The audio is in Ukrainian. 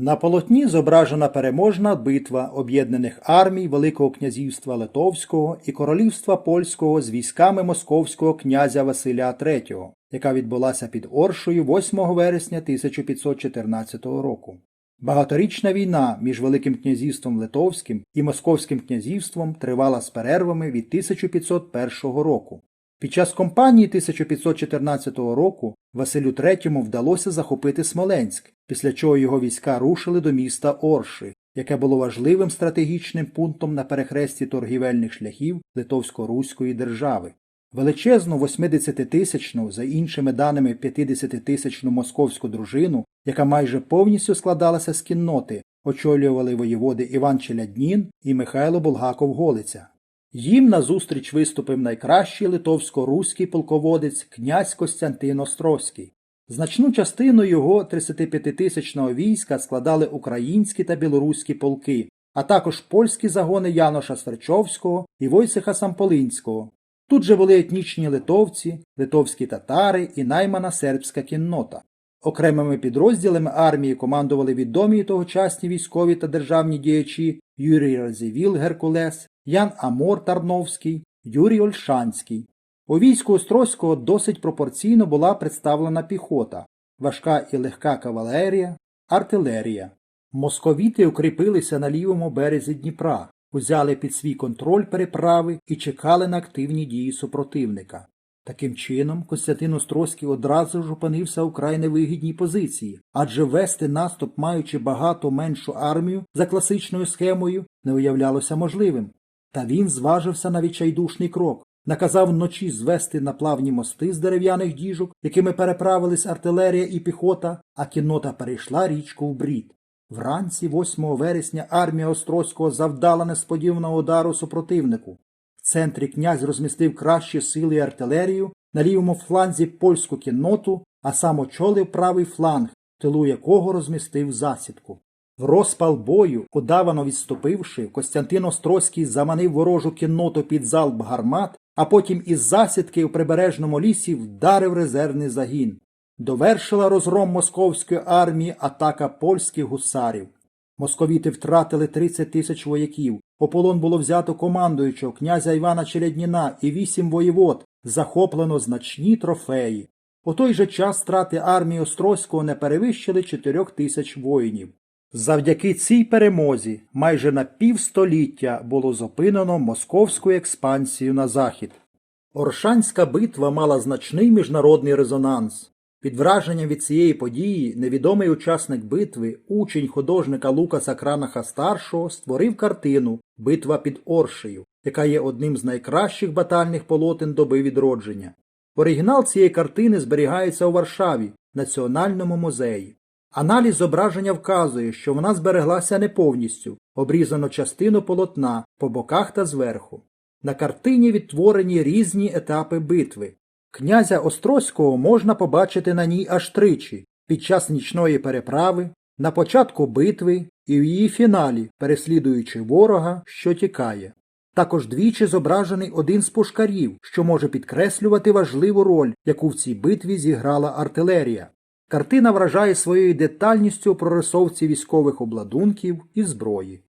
На полотні зображена переможна битва об'єднаних армій Великого князівства Литовського і Королівства Польського з військами московського князя Василя III, яка відбулася під Оршою 8 вересня 1514 року. Багаторічна війна між Великим князівством Литовським і Московським князівством тривала з перервами від 1501 року. Під час кампанії 1514 року Василю III вдалося захопити Смоленськ, після чого його війська рушили до міста Орши, яке було важливим стратегічним пунктом на перехресті торгівельних шляхів Литовсько-Руської держави. Величезну 80-тисячну, за іншими даними 50-тисячну московську дружину, яка майже повністю складалася з кінноти, очолювали воєводи Іван Челяднін і Михайло Булгаков-Голиця. Їм назустріч виступив найкращий литовсько-руський полководець князь Костянтин Острозький. Значну частину його 35-тисячного війська складали українські та білоруські полки, а також польські загони Яноша Сверчовського і Войцеха Самполинського. Тут же були етнічні литовці, литовські татари і наймана сербська кіннота. Окремими підрозділами армії командували відомі тогочасні військові та державні діячі Юрій Разівіл Геркулес, Ян Амор Тарновський, Юрій Ольшанський. У війську Острозького досить пропорційно була представлена піхота, важка і легка кавалерія, артилерія. Московіти укріпилися на лівому березі Дніпра, узяли під свій контроль переправи і чекали на активні дії супротивника. Таким чином, Костянтин Острозький одразу ж опинився у край невигідній позиції, адже вести наступ, маючи багато меншу армію за класичною схемою, не уявлялося можливим. Та він зважився на відчайдушний крок, наказав вночі звести на плавні мости з дерев'яних діжок, якими переправились артилерія і піхота, а кіннота перейшла річку в брід. Вранці 8 вересня армія Острозького завдала несподіваного удару супротивнику. В центрі князь розмістив кращі сили і артилерію, на лівому фланзі польську кінноту, а сам очолив правий фланг, тилу якого розмістив засідку. В розпал бою, удавано відступивши, Костянтин Острозький заманив ворожу кінноту під залп гармат, а потім із засідки у прибережному лісі вдарив резервний загін. Довершила розгром московської армії атака польських гусарів. Московіти втратили 30 тисяч вояків. У полон було взято командуючого князя Івана Челядніна і вісім воєвод, захоплено значні трофеї. У той же час страти армії Острозького не перевищили 4 тисяч воїнів. Завдяки цій перемозі майже на півстоліття було зупинено московську експансію на захід. Оршанська битва мала значний міжнародний резонанс. Під враженням від цієї події невідомий учасник битви, учень художника Лукаса Кранаха старшого, створив картину Битва під Оршею, яка є одним з найкращих батальних полотен доби відродження. Оригінал цієї картини зберігається у Варшаві, Національному музеї. Аналіз зображення вказує, що вона збереглася не повністю, обрізано частину полотна по боках та зверху. На картині відтворені різні етапи битви. Князя Острозького можна побачити на ній аж тричі під час нічної переправи, на початку битви і в її фіналі, переслідуючи ворога, що тікає. Також двічі зображений один з пушкарів, що може підкреслювати важливу роль, яку в цій битві зіграла артилерія. Картина вражає своєю детальністю прорисовці військових обладунків і зброї.